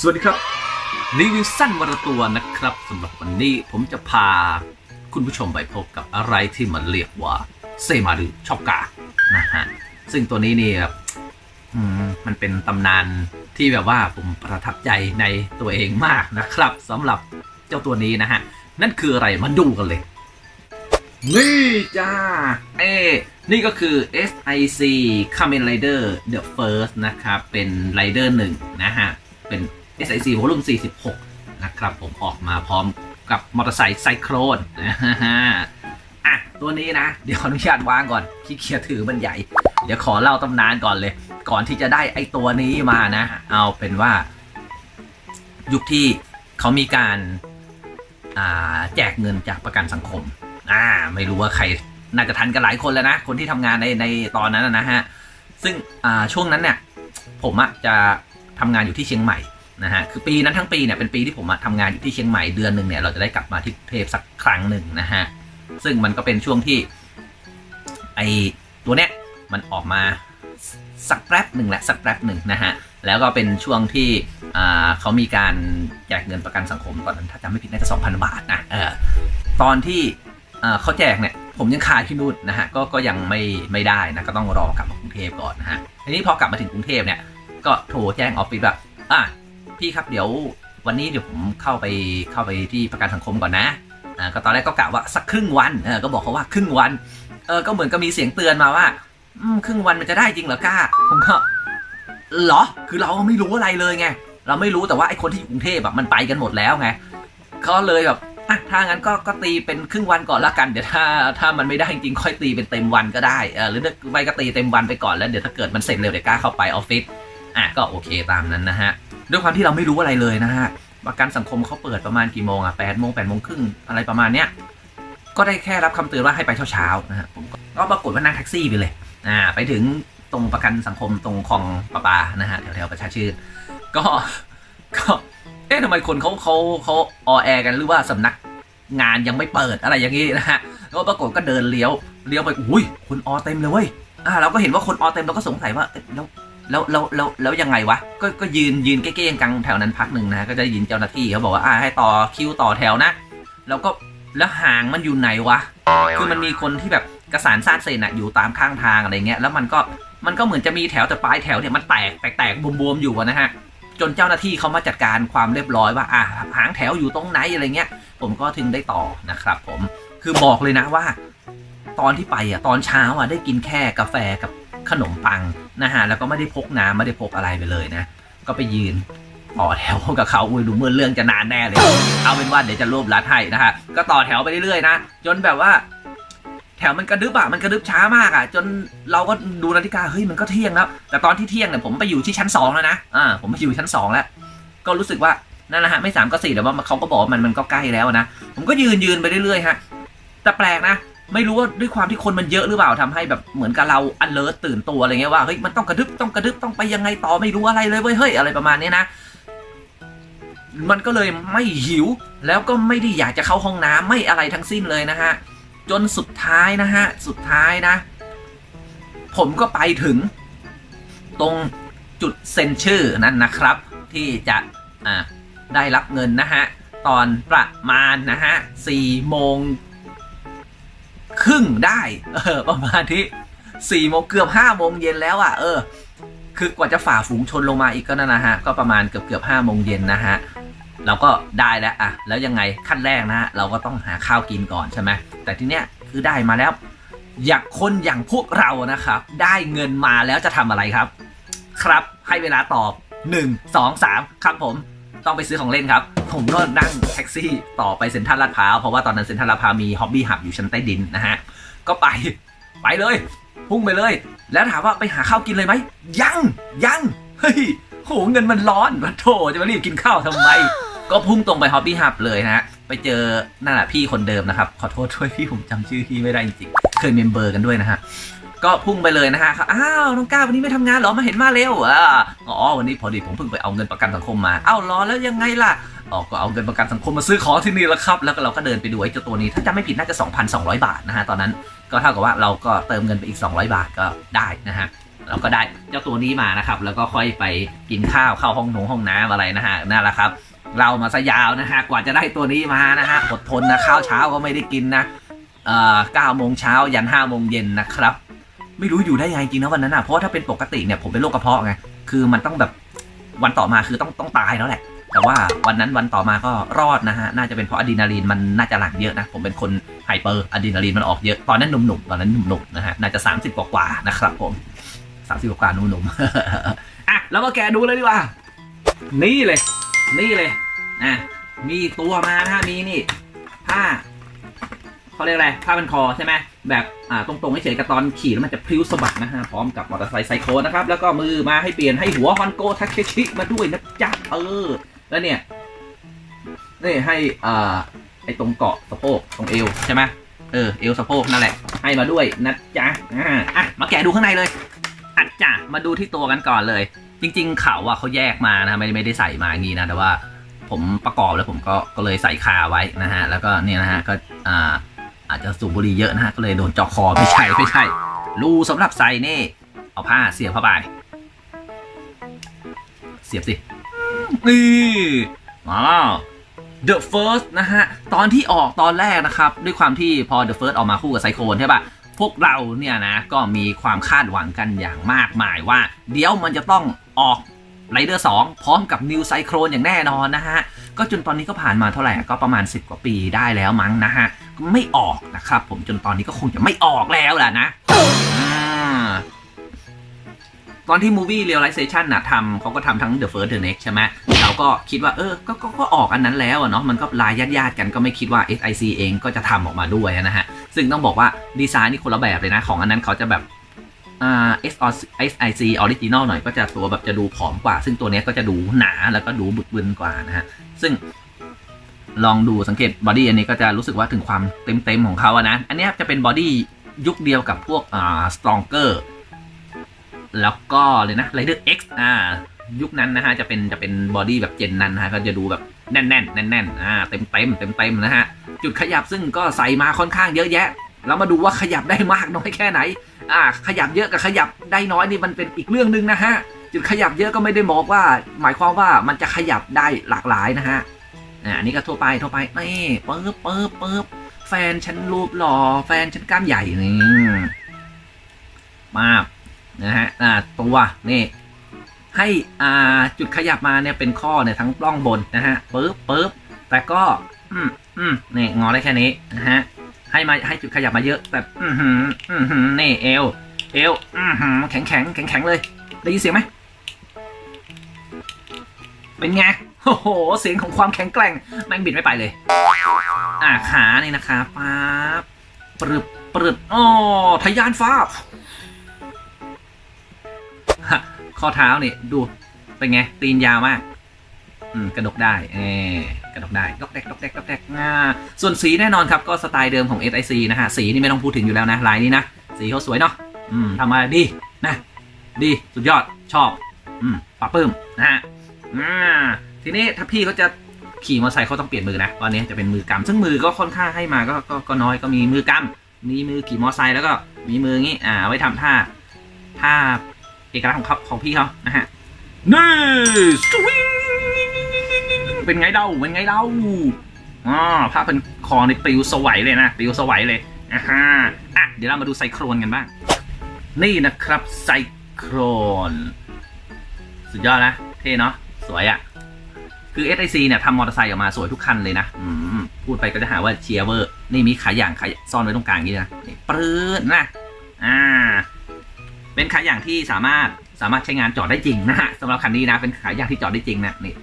สวัสดีครับรีวิวสั้นวันละตัวนะครับสำหรับวันนี้ผมจะพาคุณผู้ชมไปพบกับอะไรที่มันเรียกว่าเซมารุช็อกกานะฮะซึ่งตัวนี้นี่แบบอืมมันเป็นตำนานที่แบบว่าผมประทับใจในตัวเองมากนะครับสำหรับเจ้าตัวนี้นะฮะ นั่นคืออะไรมาดูกันเลย นี่จ้า เอ้นี่ก็คือ SIC Kamen Rider The First นะครับ เป็น Rider 1 นะฮะ เป็น SIC Volume 46 นะครับผมออกมาพร้อมกับมอเตอร์ไซค์ไซโครนนะฮะอะตัวนี้นะ เดี๋ยวขออนุญาตวางก่อนขี้เกียจถือมันใหญ่ เดี๋ยวขอเล่าตำนานก่อนเลย ก่อนที่จะได้ไอตัวนี้มานะ เอาเป็นว่า ยุคที่เขามีการแจกเงินจากประกันสังคม อ่า ไม่รู้ว่าใครน่าจะทันกันหลายคนแล้วนะ คนที่ทำงานในในตอนนั้นนะฮะ ซึ่งอ่าช่วงนั้นเนี่ย ผมอะจะทำงานอยู่ที่เชียงใหม่ นะฮะคือปีนั้นทั้งปีเนี่ยเป็นปีที่ผมอะทำงานอยู่ที่เชียงใหม่เดือนหนึ่งเนี่ยเราจะได้กลับมาที่เทพสักครั้งหนึ่งนะฮะซึ่งมันก็เป็นช่วงที่ไอตัวเนี้ยมันออกมาสักแป๊บหนึ่งและสักแป๊บหนึ่งนะฮะแล้วก็เป็นช่วงที่เขามีการแจกเงินประกันสังคมตอนนั้นถ้าจำไม่ผิดน่าจะ2,000 บาทนะเออตอนที่เอ่อเขาแจกเนี่ยผมยังคาที่นู่นนะฮะก็ก็ยังไม่ไม่ได้นะก็ต้องรอกลับมากรุงเทพก่อนนะฮะทีนี้พอกลับมาถึงกรุงเทพเนี่ยก็โทรแจ้งออฟฟิศว่าอะ พี่ครับเดี๋ยววันนี้เดี๋ยวผมเข้าไปเข้าไปที่ประกันสังคมก่อนนะอ่าก็ตอนแรกก็กะว่าสักครึ่งวันเออก็บอกเขาว่าครึ่งวันเออก็เหมือนกับมีเสียงเตือนมาว่าอืมครึ่งวันมันจะได้จริงเหรอกล้าผมก็เหรอคือเราไม่รู้อะไรเลยไงเราไม่รู้แต่ว่าไอ้คนที่อยู่กรุงเทพแบบมันไปกันหมดแล้วไงก็เลยแบบอะถ้างั้นก็ก็ตีเป็นครึ่งวันก่อนละกันเดี๋ยวถ้าถ้ามันไม่ได้จริงค่อยตีเป็นเต็มวันก็ได้เออหรือไม่ก็ตีเต็มวันไปก่อนแล้วเดี๋ยวถ้าเกิดมันเสร็จเร็วเดี๋ยวกล้าเข้าไปออฟฟิศอะก็โอเคตามนั้นนะฮะ ด้วยความที่เราไม่รู้อะไรเลยนะฮะประกันสังคมเขาเปิดประมาณกี่โมงอะแปดโมงแปดโมงครึ่งอะไรประมาณเนี้ยก็ได้แค่รับคำเตือนว่าให้ไปเช้าๆนะฮะผมก็ปรากฏว่านั่งแท็กซี่ไปเลยอ่าไปถึงตรงประกันสังคมตรงคลองประปานะฮะแถวๆประชาชื่นก็ก็เอ๊ะทำไมคนเขาเขาเขาออแอกันหรือว่าสำนักงานยังไม่เปิดอะไรอย่างนี้นะฮะแล้วปรากฏก็เดินเลี้ยวเลี้ยวไปอุ้ยคนออเต็มเลยเว้ยอ่าเราก็เห็นว่าคนออเต็มเราก็สงสัยว่าเอ๊ะแล้ว แล้วแล้วแล้วแล้วยังไงวะ ก็ก็ยืนยืนเก้ๆกังแถวนั้นพักหนึ่งนะก็จะยินเจ้าหน้าที่เขาบอกว่าอ่าให้ต่อคิวต่อแถวนะ แล้วก็แล้วหางมันอยู่ไหนวะ คือมันมีคนที่แบบกระสานซาดเซนอะอยู่ตามข้างทางอะไรเงี้ย แล้วมันก็มันก็เหมือนจะมีแถวแต่ปลายแถวเนี่ยมันแตกแตกแตกบวมๆอยู่นะฮะ จนเจ้าหน้าที่เขามาจัดการความเรียบร้อยว่าอ่าหางแถวอยู่ตรงไหนอะไรเงี้ย ผมก็ถึงได้ต่อนะครับ ผม คือบอกเลยนะว่า ตอนที่ไปอะตอนเช้าอะได้กินแค่กาแฟกับ ขนมปังนะฮะแล้วก็ไม่ได้พกน้ำไม่ได้พกอะไรไปเลยนะ ก็ไปยืนต่อแถวกับเขาอุ้ยดูเมื่อเรื่องจะนานแน่เลย เอาเป็นว่าเดี๋ยวจะรวบรัดให้นะฮะก็ต่อแถวไปเรื่อยๆนะจนแบบว่า แถวมันกระดึบอะมันกระดึบช้ามากอะจนเราก็ดูนาฬิกาเฮ้ยมันก็เที่ยงแล้ว แต่ตอนที่เที่ยงเนี่ยผมไปอยู่ที่ชั้นสองแล้วนะอ่าผมไปอยู่ชั้นสองแล้วก็รู้สึกว่านั่นแหละฮะไม่สามก็สี่แต่ว่าเขาก็บอกมันมันก็ใกล้แล้วนะผมก็ยืนยืนไปเรื่อยๆฮะแต่แปลกนะ ไม่รู้ว่าด้วยความที่คนมันเยอะหรือเปล่าทำให้แบบเหมือนกับเรา alert ตื่นตัวอะไรเงี้ยว่าเฮ้ยมันต้องกระดึบต้องกระดึบต้องไปยังไงต่อไม่รู้อะไรเลยเว้ยเฮ้ยอะไรประมาณนี้นะ มันก็เลยไม่หิวแล้วก็ไม่ได้อยากจะเข้าห้องน้ำไม่อะไรทั้งสิ้นเลยนะฮะจนสุดท้ายนะฮะสุดท้ายนะ ผมก็ไปถึง ตรงจุดเซ็นชื่อนั่นนะครับ ที่จะอ่าได้รับเงินนะฮะตอนประมาณนะฮะสี่โมง ครึ่งได้เออประมาณที่สี่โมงเกือบห้าโมงเย็นแล้วอะเออ คือกว่าจะฝ่าฝูงชนลงมาอีกก็นั่นนะฮะ ก็ประมาณเกือบเกือบห้าโมงเย็นนะฮะเราก็ได้แล้วอะแล้วยังไงขั้นแรกนะฮะเราก็ต้องหาข้าวกินก่อนใช่ไหมแต่ทีเนี้ยคือได้มาแล้ว อยากคนอย่างพวกเรานะครับ ได้เงินมาแล้วจะทำอะไรครับ ครับให้เวลาตอบ 1 2 3 ครับผม ต้องไปซื้อของเล่นครับ ผมก็นั่งแท็กซี่ต่อไปเซ็นทรัลลาดพร้าวเพราะว่าตอนนั้นเซ็นทรัลลาดพร้าวมีฮ็อบบี้หับอยู่ชั้นใต้ดินนะฮะก็ไปไปเลยพุ่งไปเลย แล้วถามว่าไปหาข้าวกินเลยไหมยังยังเฮ้ยโหเงินมันร้อนมาโถจะมารีบกินข้าวทำไม ก็พุ่งตรงไปฮอบบี้ฮับเลยนะฮะไปเจอนั่นแหละพี่คนเดิมนะครับ ขอโทษด้วยพี่ผมจำชื่อพี่ไม่ได้จริงๆเคยเมมเบอร์กันด้วยนะฮะ ก็พุ่งไปเลยนะฮะเขาอ้าวน้องก้าววันนี้ไม่ทำงานหรอมาเห็นมาเร็วอะอ๋อวันนี้พอดีผมเพิ่งไปเอาเงินประกันสังคมมาอ้าวรอแล้วยังไงล่ะอ๋อก็เอาเงินประกันสังคมมาซื้อของที่นี่แล้วครับ แล้วก็เราก็เดินไปดูไอ้เจ้าตัวนี้ ถ้าจำไม่ผิดน่าจะ 2,200 บาทนะฮะตอนนั้นก็เท่ากับว่าเราก็เติมเงินไปอีก 200 บาทก็ได้นะฮะเราก็ได้เจ้าตัวนี้มานะครับแล้วก็ค่อยไปกินข้าวเข้าห้องนงห้องน้ำอะไรนะฮะนั่นแหละครับ เรามาซะยาวนะฮะกว่าจะได้ตัวนี้มานะฮะอดทนนะข้าวเช้าก็ไม่ได้กินนะเอ่อเก้าโมงเช้ายันห้าโมงเย็นนะครับ ไม่รู้อยู่ได้ยังไงจริงนะวันนั้นอะเพราะว่าถ้าเป็นปกติเนี่ยผมเป็นโรคกระเพาะไงคือมันต้องแบบวันต่อมาคือต้องต้องตายแล้วแหละ แต่ว่าวันนั้นวันต่อมาก็รอดนะฮะน่าจะเป็นเพราะอะดรีนาลีนมันน่าจะหลั่งเยอะนะผมเป็นคนไฮเปอร์อะดรีนาลีนมันออกเยอะตอนนั้นหนุ่มๆตอนนั้นหนุ่มๆนะฮะน่าจะ 30 กว่าๆนะครับผม30กว่าๆหนุ่มๆอะแล้วมาแกดูเลยดีกว่า นี่เลย นี่เลยนะมีตัวมานะฮะมีนี่ผ้าเขาเรียกอะไรผ้าพันคอใช่ไหม แบบอ่าตรงๆเฉยๆกับตอนขี่แล้วมันจะพลิ้วสะบัดนะฮะพร้อมกับมอเตอร์ไซค์ไซโคนะครับ แล้วก็มือมาให้เปลี่ยนให้หัวฮอนโกทาเคชิมาด้วยนะจ๊ะเออ แล้วเนี่ยนี่ให้อ่าไอตรงเกาะสะโพกตรงเอวใช่ไหมเออเอวสะโพกนั่นแหละ ให้มาด้วยนะจ๊ะอ่าอะมาแกะดูข้างในเลยอัดจ้ะมาดูที่ตัวกันก่อนเลย จริง ๆ เขาอะเขาแยกมานะไม่ไม่ได้ใส่มาอย่างนี้นะแต่ว่าผมประกอบแล้วผมก็ก็เลยใส่คาไว้นะฮะ แล้วก็เนี่ยนะฮะก็อ่า อาจจะสูบบุหรี่เยอะนะฮะก็เลยโดนเจาะคอไม่ใช่ไม่ใช่ รูสำหรับใส่นี่ เอาผ้าเสียบเข้าไป เสียบสินี่ว้าว The First นะฮะ ตอนที่ออกตอนแรกนะครับ ด้วยความที่พอ The First ออกมาคู่กับไซโคนใช่ปะพวกเราเนี่ยนะ ก็มีความคาดหวังกันอย่างมากมายว่า เดี๋ยวมันจะต้องออก ไรเดอร์2พร้อมกับ New Cyclone อย่างแน่นอนนะฮะ ก็จนตอนนี้ก็ผ่านมาเท่าไหร่ก็ประมาณ 10 กว่าปีได้แล้วมั้งนะฮะ ไม่ออกนะครับผมจนตอนนี้ก็คงจะไม่ออกแล้วแหละนะตอนที่ Movie Realization นะทำเขาก็ทำทั้ง The First The Next ใช่ไหมเราก็คิดว่าเออ ก็ก็ก็ออกอันนั้นแล้วเนาะมันก็ลายญาติๆกันก็ไม่คิดว่า SIC เองก็จะทำออกมาด้วยนะฮะ ซึ่งต้องบอกว่าดีไซน์นี่คนละแบบเลยนะ ของอันนั้นเขาจะแบบ อ่า SIC Original หน่อยก็จะตัวแบบจะดูผอมกว่า ซึ่งตัวนี้ก็จะดูหนาแล้วก็ดูบึกบึนกว่านะฮะ ซึ่งลองดูสังเกตบอดี้อันนี้ก็จะรู้สึกว่าถึงความเต็มๆของเขาอะนะ อันนี้จะเป็นบอดี้ยุคเดียวกับพวกอ่า Stronger แล้วก็เลยนะ Rider X อ่ายุคนั้นนะฮะจะเป็นจะเป็นบอดี้แบบเจนนั้นนะฮะก็จะดูแบบแน่นๆแน่นๆอ่าเต็มเต็มเต็มเต็มนะฮะ จุดขยับซึ่งก็ใส่มาค่อนข้างเยอะแยะแล้วมาดูว่าขยับได้มากน้อยแค่ไหน อ่าขยับเยอะกับขยับได้น้อยนี่มันเป็นอีกเรื่องหนึ่งนะฮะจุดขยับเยอะก็ไม่ได้บอกว่า หมายความว่ามันจะขยับได้หลากหลายนะฮะอ่าอันนี้ก็ทั่วไปทั่วไปนี่ปึ๊บปึ๊บปึ๊บแฟนฉันรูปหล่อแฟนฉันกล้ามใหญ่นี่มากนะฮะอ่าตัวนี่ให้อ่าจุดขยับมาเนี่ยเป็นข้อเนี่ยทั้งปล้องบนนะฮะปึ๊บปึ๊บแต่ก็อืมอืมนี่งอได้แค่นี้นะฮะ ให้มาให้จุดขยับมาเยอะแต่อือหืออือหือนี่เอวเอวอือหือแข็งแข็งแข็งแข็งเลยได้ยินเสียงไหมเป็นไงโอ้โหเสียงของความแข็งแกร่งแม่งบิดไม่ไปเลย อ่าขานี่นะคะป๊าบปรึบปรึบอ๋อทยานฟ้าข้อเท้านี่ดูเป็นไงตีนยาวมาก อืมกระดกได้เออ กระดกได้ดอกแดกดอกแดกดอกแดกอ่าส่วนสีแน่นอนครับก็สไตล์เดิมของ SIC นะฮะสีนี่ไม่ต้องพูดถึงอยู่แล้วนะลายนี้นะสีเขาสวยเนาะอืมทำมาดีนะ ดีสุดยอดชอบอืมปลาปลื้มนะฮะอ่าทีนี้ถ้าพี่เขาจะขี่มอเตอร์ไซค์เขาต้องเปลี่ยนมือนะตอนนี้จะเป็นมือกำซึ่งมือก็ค่อนข้างให้มาก็ก็ก็น้อยก็มีมือกำมีมือขี่มอเตอร์ไซค์แล้วก็มีมืองี้อ่าไว้ทำท่าท่าเอกลักษณ์ของเขาของพี่เขานะฮะนี่สวิง เป็นไงเล่าเป็นไงเล่าอ๋อผ้าเป็นคอในปลิวสวัยเลยนะปลิวสวัยเลยอ่าฮะอะเดี๋ยวเรามาดูไซโครนกันบ้าง นี่นะครับไซโครน สุดยอดนะ เท่เนาะสวยอะ่ะ คือ SIC เนี่ยทำมอเตอร์ไซค์ออกมาสวยทุกคันเลยนะอืมพูดไปก็จะหาว่าเชียร์เวอร์ นี่มีขายอย่างขายซ่อนไว้ตรงกลางนี้นะนี่ปรื้ดนะอ่า เป็นขายอย่างที่สามารถสามารถใช้งานจอดได้จริงนะฮะสำหรับคันนี้นะ เป็นขายอย่างที่จอดได้จริงนะนี่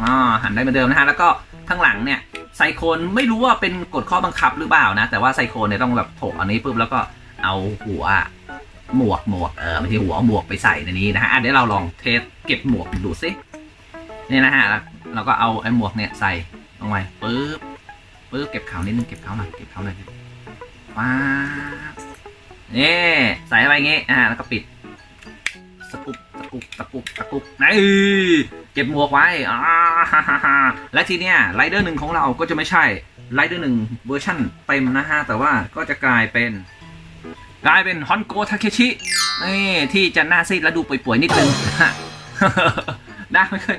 อ๋อหันได้เหมือนเดิมนะฮะแล้วก็ข้างหลังเนี่ยไซโคนไม่รู้ว่าเป็นกฎข้อบังคับหรือเปล่านะ แต่ว่าไซโคนเนี่ยต้องแบบถกอันนี้ปุ๊บแล้วก็เอาหัวหมวกหมวกเออไม่ใช่หัวหมวกไปใส่ในนี้นะฮะเดี๋ยวเราลองเทสเก็บหมวกดูสินี่นะฮะเราก็เอาไอ้หมวกเนี่ยใส่ลงไปปึ๊บปึ๊บเก็บเขานิดนึงเก็บเขาหน่อยเก็บเขาหน่อยว้าบนี่ใส่เข้าไปงี้อ่าแล้วก็ปิดสกุบ กุบสกุบสกุบนี่เก็บหมวกไว้อ่าฮ่าฮ่าฮ่าและทีเนี้ยไรเดอร์หนึ่งของเราก็จะไม่ใช่ไรเดอร์หนึ่งเวอร์ชั่นเต็มนะฮะ แต่ว่าก็จะกลายเป็นกลายเป็นฮอนโกทาเคชินี่ที่จะหน้าซีดแล้วดูป่วยๆนิดนึงหน้าไม่ค่อย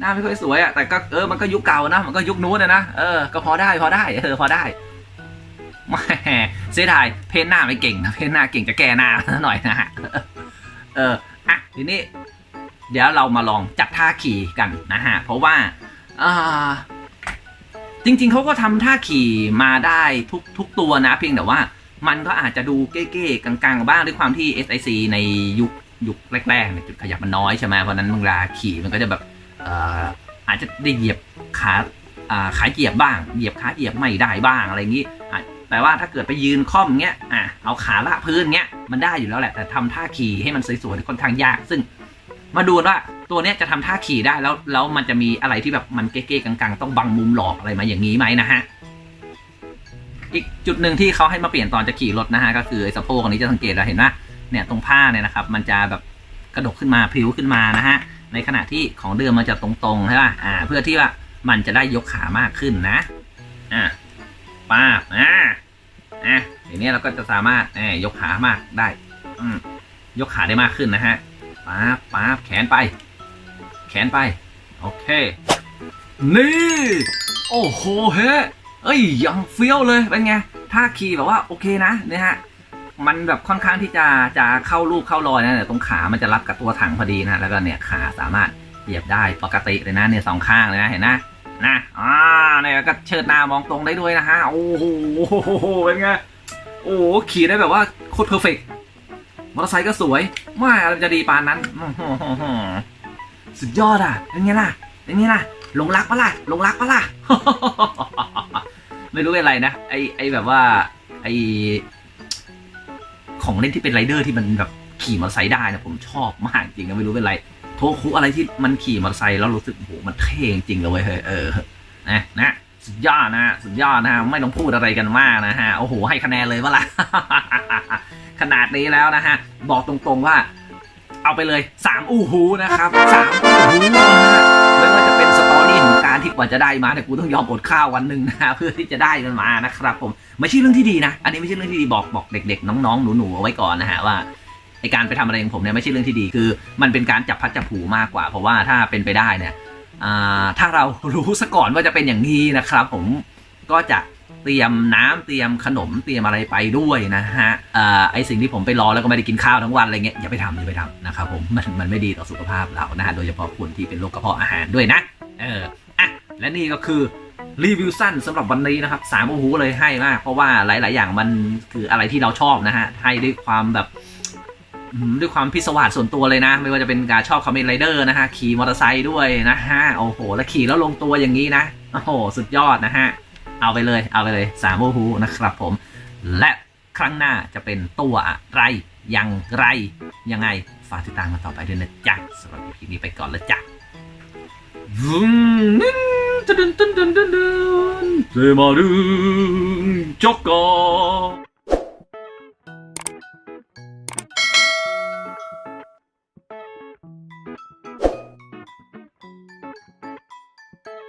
หน้าไม่ค่อยสวยอะแต่ก็เออมันก็ยุคเก่านะ มันก็ยุคนู้นนะนะเออก็พอได้พอได้เออพอได้แหมเสียดายเพนหน้าไม่เก่งนะเพนหน้าเก่งจะแก้หน้าหน่อยนะฮะเออ ทีนี้ เดี๋ยวเรามาลองจัดท่าขี่กันนะฮะ เพราะว่าจริงๆเขาก็ทำท่าขี่มาได้ทุกทุกตัวนะ เพียงแต่ว่ามันก็อาจจะดูเก้ๆกลางๆ บ้างด้วยความที่ SIC ในยุคยุคแรกๆเนี่ยจุดขยับมันน้อยใช่ไหมเพราะนั้นเวลาขี่มันก็จะแบบอาจจะได้เหยียบขาขาเหยียบบ้าง เหยียบขาเหยียบไม่ได้บ้างอะไรอย่างนี้อะ แต่ว่าถ้าเกิดไปยืนค่อมเงี้ยอะเอาขาละพื้นเงี้ยมันได้อยู่แล้วแหละแต่ทำท่าขี่ให้มันสวยๆค่อนข้างยาก ซึ่ง มาดูว่าตัวเนี้ยจะทำท่าขี่ได้แล้วแล้วมันจะมีอะไรที่แบบมันเก๊ๆกังๆ ต้องบังมุมหลอกอะไรมาอย่างนี้ไหมนะฮะอีกจุดหนึ่งที่เขาให้มาเปลี่ยนตอนจะขี่รถนะฮะก็คือไอ้สะโพกอันนี้จะสังเกตเราเห็นว่าเนี่ยตรงผ้าเนี่ยนะครับ มันจะแบบกระดกขึ้นมาพลิ้วขึ้นมานะฮะในขณะที่ของเดิมมันจะตรงๆใช่ป่ะอ่า เพื่อที่ว่ามันจะได้ยกขามากขึ้นนะอ่า ป้าบอ่าอะทีนี้เราก็จะสามารถยกขามากได้ อืยกขาได้มากขึ้นนะฮะป๊าป๊าแขนไป แขนไป โอเค นี่ โอ้โหเฮ้เอ้ยยังเฟี้ยวเลยเป็นไงท่าขี่แบบว่าโอเคนะเนี่ยฮะมันแบบค่อนข้างที่จะจะเข้ารูปเข้ารอยนะเนี่ยตรงขามันจะรับกับตัวถังพอดีนะแล้วก็เนี่ยขาสามารถเหยียบได้ปกติเลยนะเนี่ยสองข้างเลยนะเห็นนะ นะอ่าเนี่ยก็เชิดหน้ามองตรงได้ด้วยนะฮะ โอ้โหเป็นไง โอ้ขี่ได้แบบว่าโคตรเพอร์เฟกมอเตอร์ไซค์ก็สวยไม่อะไรจะดีปานนั้น สุดยอดอะเป็นไงล่ะเป็นไงล่ะหลงรักปะล่ะหลงรักปะล่ะไม่รู้เป็นอะไรนะไอไอแบบว่าไอของเล่นที่เป็นไรเดอร์ที่มันแบบขี่มอเตอร์ไซค์ได้นะผมชอบมากจริงนะไม่รู้เป็นไร โทคุอะไรที่มันขี่มอเตอร์ไซค์แล้วรู้สึกโอ้โหมันเท่จริงเลยเว้ยเฮ้ยเออนะนะสุดยอดนะสุดยอดนะไม่ต้องพูดอะไรกันมากนะฮะโอ้โหให้คะแนนเลยปะล่ะขนาดนี้แล้วนะฮะบอกตรงๆว่า เอาไปเลย3อู้หูนะครับสามอู้หูนะฮะไม่ว่าจะเป็นสตอรี่ของการที่กว่าจะได้มาเนี่กูต้องยอมอดข้าววันหนึ่งนะฮะเพื่อที่จะได้มันมานะครับผมไม่ใช่เรื่องที่ดีนะ อันนี้ไม่ใช่เรื่องที่ดีบอกบอกเด็ก ๆ น้องๆหนูๆเอาไว้ก่อนนะฮะว่า ไอการไปทำอะไรของผมเนี่ยไม่ใช่เรื่องที่ดี คือมันเป็นการจับพัดจับผูมากกว่า เพราะว่าถ้าเป็นไปได้เนี่ยถ้าเรารู้ซะก่อนว่าจะเป็นอย่างนี้นะครับ ผมก็จะเตรียมน้ำเตรียมขนมเตรียมอะไรไปด้วยนะฮะไอสิ่งที่ผมไปรอแล้วก็ไม่ได้กินข้าวทั้งวันอะไรเงี้ยอย่าไปทำอย่าไปทำนะครับผมมันมันไม่ดีต่อสุขภาพเรานะฮะโดยเฉพาะคนที่เป็นโรคกระเพาะอาหารด้วยนะเอออะและนี่ก็คือรีวิวสั้นสำหรับวันนี้นะครับสามโอ้โหเลยให้มาก เพราะว่าหลาย ๆ อย่างมันคืออะไรที่เราชอบนะฮะให้ด้วยความแบบ ด้วยความพิศวาสส่วนตัวเลยนะ ไม่ว่าจะเป็นการชอบคอมเมนไรเดอร์นะฮะ ขี่มอเตอร์ไซค์ด้วยนะฮะ โอ้โห แล้วขี่แล้วลงตัวอย่างนี้นะ โอ้โห สุดยอดนะฮะ เอาไปเลย เอาไปเลยสามโอฮูนะครับผม และครั้งหน้าจะเป็นตัวอะไรอย่างไร ยังไง ฝากติดตามกันต่อไปด้วยนะจ๊ะสำหรับคลิปนี้ไปก่อนแล้วจ้ะวุ้งนิ่งตึนตึนตึนตึนตึนเซมารุนจ็อกกอ